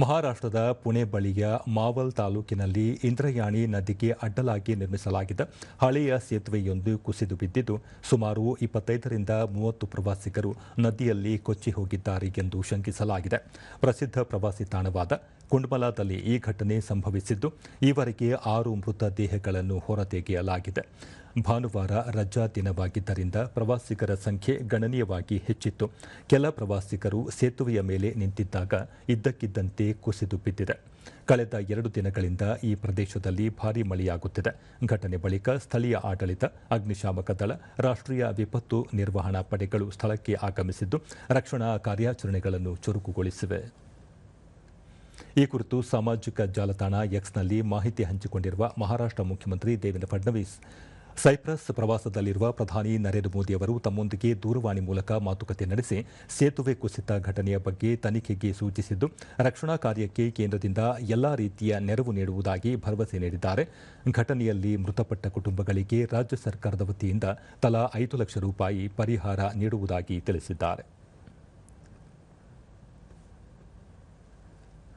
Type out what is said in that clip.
ಮಹಾರಾಷ್ಟ್ರದ ಪುಣೆ ಬಳಿಯ ಮಾವಲ್ ತಾಲೂಕಿನಲ್ಲಿ ಇಂದ್ರಯಾಣಿ ನದಿಗೆ ಅಡ್ಡಲಾಗಿ ನಿರ್ಮಿಸಲಾಗಿದ್ದ ಹಳೆಯ ಸೇತುವೆಯೊಂದು ಕುಸಿದು ಬಿದ್ದಿದ್ದು, ಸುಮಾರು ಇಪ್ಪತ್ತೈದರಿಂದ ಮೂವತ್ತು ಪ್ರವಾಸಿಗರು ನದಿಯಲ್ಲಿ ಕೊಚ್ಚಿ ಹೋಗಿದ್ದಾರೆ ಎಂದು ಶಂಕಿಸಲಾಗಿದೆ. ಪ್ರಸಿದ್ಧ ಪ್ರವಾಸಿ ತಾಣವಾದ ಕುಂಡ್ಮಲಾದಲ್ಲಿ ಈ ಘಟನೆ ಸಂಭವಿಸಿದ್ದು, ಈವರೆಗೆ ಆರು ಮೃತ ದೇಹಗಳನ್ನು ಹೊರತೆಗೆಯಲಾಗಿದೆ. ಭಾನುವಾರ ರಜಾ ದಿನವಾಗಿದ್ದರಿಂದ ಪ್ರವಾಸಿಗರ ಸಂಖ್ಯೆ ಗಣನೀಯವಾಗಿ ಹೆಚ್ಚಿತ್ತು. ಕೆಲ ಪ್ರವಾಸಿಗರು ಸೇತುವೆಯ ಮೇಲೆ ನಿಂತಿದ್ದಾಗ ಇದ್ದಕ್ಕಿದ್ದಂತೆ ಕುಸಿದು ಬಿದ್ದಿದೆ. ಕಳೆದ ಎರಡು ದಿನಗಳಿಂದ ಈ ಪ್ರದೇಶದಲ್ಲಿ ಭಾರೀ ಮಳೆಯಾಗುತ್ತಿದೆ. ಘಟನೆ ಬಳಿಕ ಸ್ಥಳೀಯ ಆಡಳಿತ, ಅಗ್ನಿಶಾಮಕ ದಳ, ರಾಷ್ಟ್ರೀಯ ವಿಪತ್ತು ನಿರ್ವಹಣಾ ಪಡೆಗಳು ಸ್ಥಳಕ್ಕೆ ಆಗಮಿಸಿದ್ದು, ರಕ್ಷಣಾ ಕಾರ್ಯಾಚರಣೆಗಳನ್ನು ಚುರುಕುಗೊಳಿಸಿವೆ. ಈ ಕುರಿತು ಸಾಮಾಜಿಕ ಜಾಲತಾಣ ಎಕ್ಸ್ನಲ್ಲಿ ಮಾಹಿತಿ ಹಂಚಿಕೊಂಡಿರುವ ಮಹಾರಾಷ್ಟ್ರ ಮುಖ್ಯಮಂತ್ರಿ ದೇವೇಂದ್ರ ಫಡ್ನವೀಸ್ ಸೈಪ್ರಸ್ ಪ್ರವಾಸದಲ್ಲಿರುವ ಪ್ರಧಾನಿ ನರೇಂದ್ರ ಮೋದಿ ಅವರು ತಮ್ಮೊಂದಿಗೆ ದೂರವಾಣಿ ಮೂಲಕ ಮಾತುಕತೆ ನಡೆಸಿ ಸೇತುವೆ ಕುಸಿತ ಘಟನೆಯ ಬಗ್ಗೆ ತನಿಖೆಗೆ ಸೂಚಿಸಿದ್ದು, ರಕ್ಷಣಾ ಕಾರ್ಯಕ್ಕೆ ಕೇಂದ್ರದಿಂದ ಎಲ್ಲಾ ರೀತಿಯ ನೆರವು ನೀಡುವುದಾಗಿ ಭರವಸೆ ನೀಡಿದ್ದಾರೆ. ಘಟನೆಯಲ್ಲಿ ಮೃತಪಟ್ಟ ಕುಟುಂಬಗಳಿಗೆ ರಾಜ್ಯ ಸರ್ಕಾರದ ವತಿಯಿಂದ ತಲಾ ಐದು ಲಕ್ಷ ರೂಪಾಯಿ ಪರಿಹಾರ ನೀಡುವುದಾಗಿ ತಿಳಿಸಿದ್ದಾರೆ.